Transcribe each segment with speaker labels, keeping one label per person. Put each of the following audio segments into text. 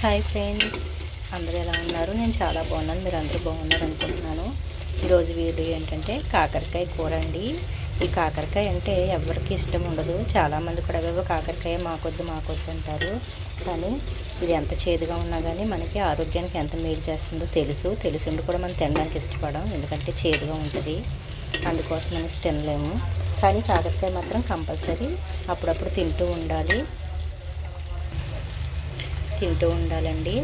Speaker 1: Hi friends అందరూ ఎలా ఉన్నారు? నేను చాలా బాగున్నాను. మీరు అందరూ బాగున్నారు అనుకుంటున్నాను. ఈరోజు వీడియో ఏంటంటే కాకరకాయ కూర అండి. ఈ కాకరకాయ అంటే ఎవరికి ఇష్టం ఉండదు. చాలామంది కూడా అవేవో కాకరకాయ మాకొద్దు మాకొద్దు అంటారు. కానీ ఇది ఎంత చేదుగా ఉన్నా కానీ మనకి ఆరోగ్యానికి ఎంత మేలు చేస్తుందో తెలుసు. తెలిసిండి కూడా మనం తినడానికి ఇష్టపడం. ఎందుకంటే చేదుగా ఉంటుంది. అందుకోసం అనేసి తినలేము. కానీ కాకరకాయ మాత్రం కంపల్సరీ అప్పుడప్పుడు తింటూ ఉండాలి. తింటూ ఉండాలండి.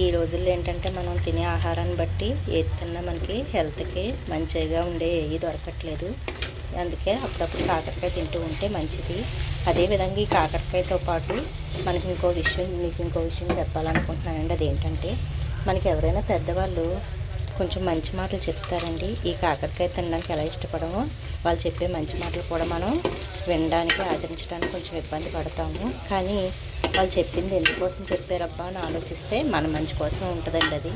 Speaker 1: ఈ రోజుల్లో ఏంటంటే మనం తినే ఆహారాన్ని బట్టి ఏది తిన్నా మనకి హెల్త్కి మంచిగా ఉండే ఏవి దొరకట్లేదు. అందుకే అప్పుడప్పుడు కాకరకాయ తింటూ ఉంటే మంచిది. అదేవిధంగా ఈ కాకరకాయతో పాటు మనకి ఇంకో విషయం మీకు ఇంకో విషయం చెప్పాలనుకుంటున్నానండి. అదేంటంటే మనకి ఎవరైనా పెద్దవాళ్ళు కొంచెం మంచి మాటలు చెప్తారండి. ఈ కాకరకాయ తినడానికి ఎలా ఇష్టపడమో వాళ్ళు చెప్పే మంచి మాటలు కూడా మనం వినడానికి ఆచరించడానికి కొంచెం ఇబ్బంది పడతాము. కానీ వాళ్ళు చెప్పింది ఎందుకోసం చెప్పారబ్బా అని ఆలోచిస్తే మన మంచి కోసం ఉంటుందండి అది.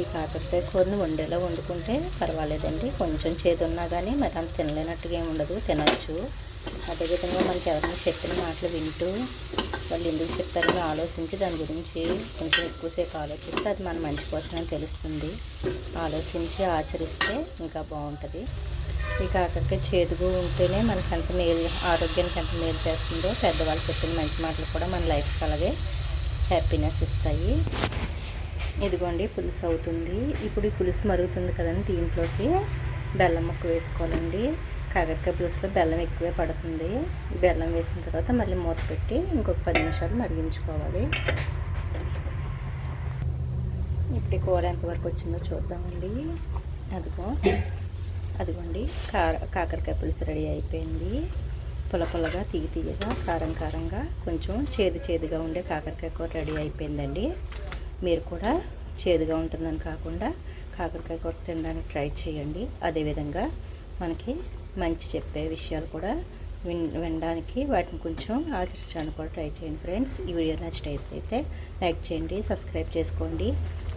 Speaker 1: ఈ కాకరకాయ కూరని వండేలా వండుకుంటే పర్వాలేదండి. కొంచెం చేదు ఉన్నా కానీ మరి అంత తినలేనట్టుగా ఏమి ఉండదు. తినచ్చు. అదేవిధంగా మనకి ఎవరైనా చెప్పిన మాటలు వింటూ వాళ్ళు ఎందుకు చెప్పారని ఆలోచించి దాని గురించి కొంచెం ఎక్కువసేపు ఆలోచిస్తే అది మన మంచి కోసమే తెలుస్తుంది. ఆలోచించి ఆచరిస్తే ఇంకా బాగుంటుంది. ఈ కాకరకాయ చేదుగా ఉంటేనే మనకి ఎంత మేలు ఆరోగ్యానికి ఎంత మేలు చేస్తుందో పెద్దవాళ్ళు చెప్పిన మంచి మాటలు కూడా మన లైఫ్కి అలాగే హ్యాపీనెస్ ఇస్తాయి. ఇదిగోండి పులుసు అవుతుంది. ఇప్పుడు ఈ పులుసు మరుగుతుంది కదండి దీంట్లోకి. బెల్లం ముక్క వేసుకోవాలండి. కాకరకాయ పులుసులో బెల్లం ఎక్కువే పడుతుంది. బెల్లం వేసిన తర్వాత మళ్ళీ మూత పెట్టి ఇంకొక పది నిమిషాలు మరిగించుకోవాలి. ఇప్పుడు కూర ఎంతవరకు వచ్చిందో చూద్దామండి. అదిగోండి కార కాకరకాయ పులుసు రెడీ అయిపోయింది. పులపులగా తీగి తీయగా కారం కారంగా కొంచెం చేదు చేదుగా ఉండే కాకరకాయ కూర రెడీ అయిపోయిందండి. మీరు కూడా చేదుగా ఉంటుందని కాకుండా కాకరకాయ కూర తినడానికి ట్రై చేయండి. అదేవిధంగా మనకి మంచి చెప్పే విషయాలు కూడా విన్ వినడానికి వాటిని కొంచెం ఆచరించడానికి కూడా ట్రై చేయండి ఫ్రెండ్స్. ఈ వీడియో నచ్చినట్లయితే లైక్ చేయండి సబ్స్క్రైబ్ చేసుకోండి.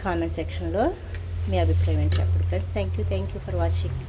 Speaker 1: కామెంట్ సెక్షన్లో మీ అభిప్రాయం ఏంటి చెప్పండి friends. Thank you thank you for watching.